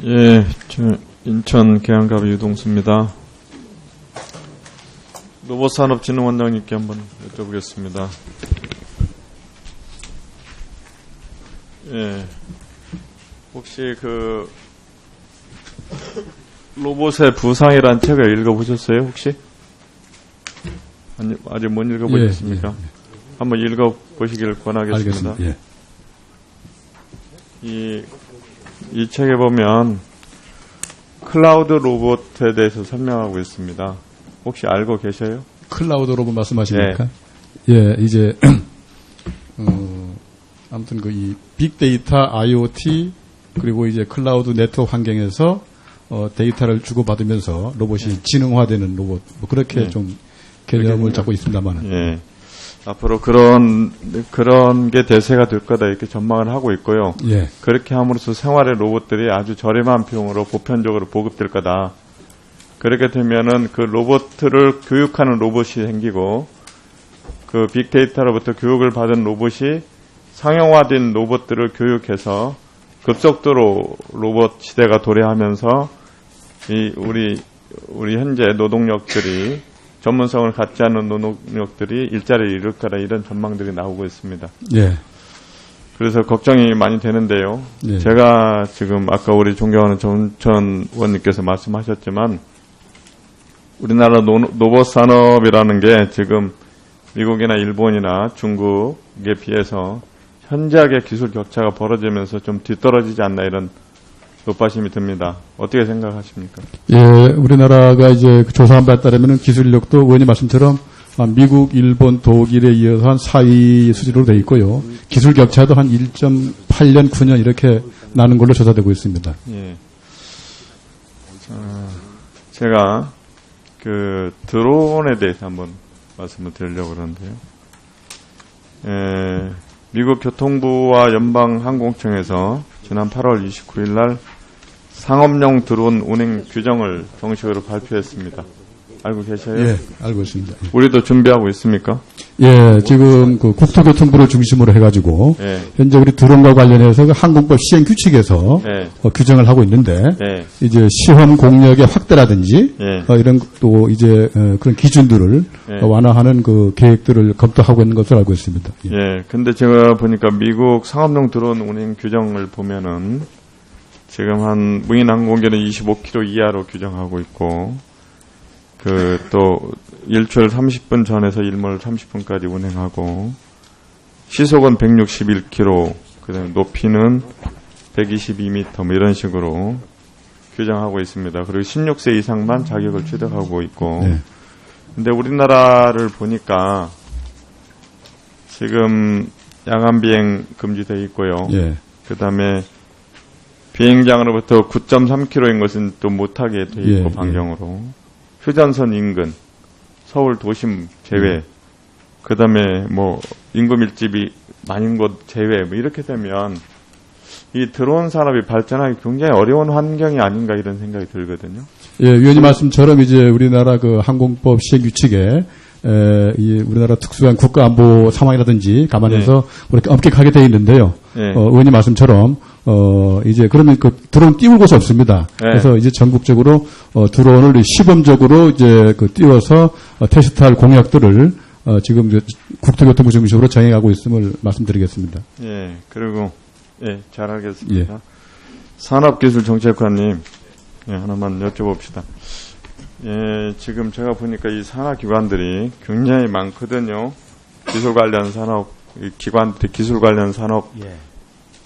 예, 저 인천 계양갑 유동수입니다. 로봇산업진흥원장님께 한번 여쭤보겠습니다. 예, 혹시 그 로봇의 부상이란 책을 읽어보셨어요? 혹시? 아니, 아직 못 읽어보셨습니까? 예, 한번 읽어보시길 권하겠습니다. 알겠습니다. 예. 이, 이 책에 보면 클라우드 로봇에 대해서 설명하고 있습니다. 혹시 알고 계셔요? 클라우드 로봇 말씀하십니까? 예, 이제 어, 아무튼 그 이 빅데이터, IoT 그리고 이제 클라우드 네트워크 환경에서 어, 데이터를 주고받으면서 로봇이 지능화되는 로봇 뭐 그렇게 네. 좀 개념을 잡고 있습니다만 예. 앞으로 그런, 그런 게 대세가 될 거다 이렇게 전망을 하고 있고요. 예, 그렇게 함으로써 생활의 로봇들이 아주 저렴한 비용으로 보편적으로 보급될 거다. 그렇게 되면은 그 로봇을 교육하는 로봇이 생기고 그 빅데이터로부터 교육을 받은 로봇이 상용화된 로봇들을 교육해서 급속도로 로봇 시대가 도래하면서 이 우리 우리 현재 노동력들이 전문성을 갖지 않는 노동력들이 일자리를 잃을 거라 이런 전망들이 나오고 있습니다. 예, 그래서 걱정이 많이 되는데요. 네. 제가 지금 아까 우리 존경하는 정천 의원님께서 말씀하셨지만 우리나라 노, 로봇 산업이라는 게 지금 미국이나 일본이나 중국에 비해서 현저하게 기술 격차가 벌어지면서 좀 뒤떨어지지 않나 이런 높아심이 듭니다. 어떻게 생각하십니까? 예, 우리나라가 이제 그 조사한 바에 따르면 기술력도 의원님 말씀처럼 아, 미국, 일본, 독일에 이어서 한 4위 수준으로 돼 있고요. 기술 격차도 한 1.8년, 9년 이렇게 나는 걸로 조사되고 있습니다. 예. 어, 제가 그 드론에 대해서 한번 말씀을 드리려고 그러는데요. 에, 미국 교통부와 연방항공청에서 지난 8월 29일 날 상업용 드론 운행 규정을 정식으로 발표했습니다. 알고 계셔요? 예, 알고 있습니다. 우리도 준비하고 있습니까? 예, 지금 그 국토교통부를 중심으로 해가지고 예. 현재 우리 드론과 관련해서 그 항공법 시행 규칙에서 예. 어, 규정을 하고 있는데 예. 이제 시험 공력의 확대라든지 예. 어, 이런 또 이제 어, 그런 기준들을 예. 어, 완화하는 그 계획들을 검토하고 있는 것으로 알고 있습니다. 예. 예, 근데 제가 보니까 미국 상업용 드론 운행 규정을 보면은 지금 한 무인 항공기는 25km 이하로 규정하고 있고 그 또 일출 30분 전에서 일몰 30분까지 운행하고 시속은 161km 그다음에 높이는 122m 뭐 이런 식으로 규정하고 있습니다. 그리고 16세 이상만 자격을 취득하고 있고 네. 근데 우리나라를 보니까 지금 야간 비행 금지되어 있고요. 예. 그다음에 비행장으로부터 9.3km인 것은 또 못하게 돼 있고 예, 반경으로 휴전선 인근 서울 도심 제외 그다음에 뭐 인구 밀집이 많은 곳 제외 뭐 이렇게 되면 이 드론 산업이 발전하기 굉장히 어려운 환경이 아닌가 이런 생각이 들거든요. 예, 위원님 말씀처럼 이제 우리나라 그 항공법 시행 규칙에 에, 이 우리나라 특수한 국가안보 상황이라든지 감안해서 그렇게 엄격하게 되어 있는데요. 예. 어, 의원님 말씀처럼 어, 이제 그러면 그 드론 띄울 곳이 없습니다. 네. 그래서 이제 전국적으로 어, 드론을 시범적으로 이제 그 띄워서 어, 테스트할 공약들을 어, 지금 이제 국토교통부 중심으로 정해가고 있음을 말씀드리겠습니다. 예, 그리고 예, 잘 알겠습니다. 산업기술정책관님, 예, 하나만 여쭤봅시다. 예, 지금 제가 보니까 이 산업기관들이 굉장히 많거든요. 기술 관련 산업, 이 기관들이 기술 관련 산업, 예.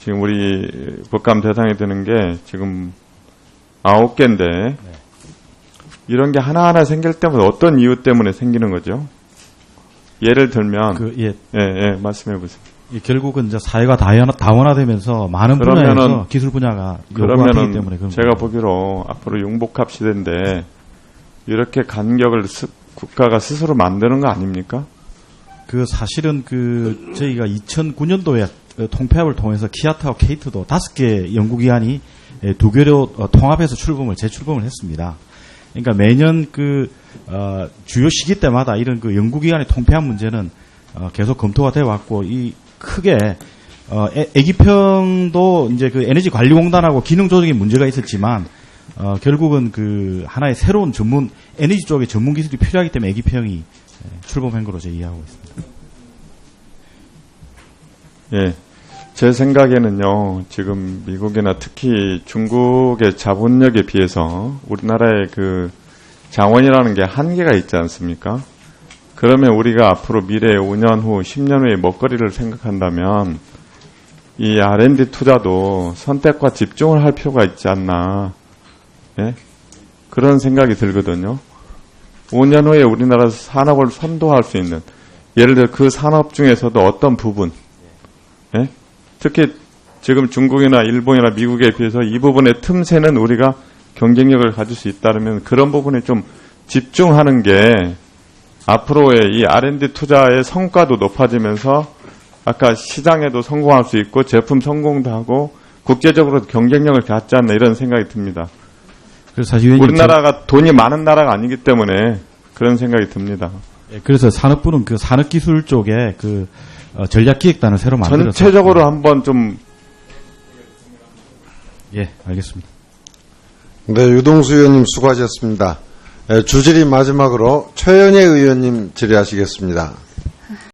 지금 우리 법감 대상이 되는 게 지금 아홉 개인데, 이런 게 하나하나 생길 때마다 어떤 이유 때문에 생기는 거죠? 예를 들면, 그, 예. 예, 예, 말씀해 보세요. 이 결국은 이제 사회가 다원화되면서 많은 그러면은- 분야에서 기술 분야가 때문에 그러면은 그런 제가. 보기로 앞으로 융복합 시대인데 이렇게 간격을 스- 국가가 스스로 만드는 거 아닙니까? 그 사실은 그 저희가 2009년도에 통폐합을 통해서 키아타와 케이트도 다섯 개 연구기관이 예, 두 개로 어, 통합해서 출범을 재출범을 했습니다. 그러니까 매년 그 어, 주요 시기 때마다 이런 그 연구기관의 통폐합 문제는 어, 계속 검토가 돼 왔고 이 크게 어, 애, 애기평도 이제 그 에너지 관리공단하고 기능 조정에 문제가 있었지만 어, 결국은 그 하나의 새로운 전문 에너지 쪽의 전문 기술이 필요하기 때문에 애기평이 예, 출범한 거로 제 이해하고 있습니다. 예. 제 생각에는요, 지금 미국이나 특히 중국의 자본력에 비해서 우리나라의 그 자원이라는 게 한계가 있지 않습니까? 그러면 우리가 앞으로 미래 5년 후, 10년 후의 먹거리를 생각한다면 이 R&D 투자도 선택과 집중을 할 필요가 있지 않나. 예? 그런 생각이 들거든요. 5년 후에 우리나라 산업을 선도할 수 있는 예를 들어 그 산업 중에서도 어떤 부분 예? 특히 지금 중국이나 일본이나 미국에 비해서 이 부분의 틈새는 우리가 경쟁력을 가질 수 있다면 그런 부분에 좀 집중하는 게 앞으로의 이 R&D 투자의 성과도 높아지면서 아까 시장에도 성공할 수 있고 제품 성공도 하고 국제적으로 경쟁력을 갖지 않나 이런 생각이 듭니다. 그래서 사실 우리나라가 돈이 많은 나라가 아니기 때문에 그런 생각이 듭니다. 저- 예, 그래서 산업부는 그 산업기술 쪽에 그 어, 전략기획단을 새로 만들어서 전체적으로 한번 좀 예 알겠습니다. 네, 유동수 의원님 수고하셨습니다. 에, 주질이 마지막으로 최연희 의원님 질의하시겠습니다.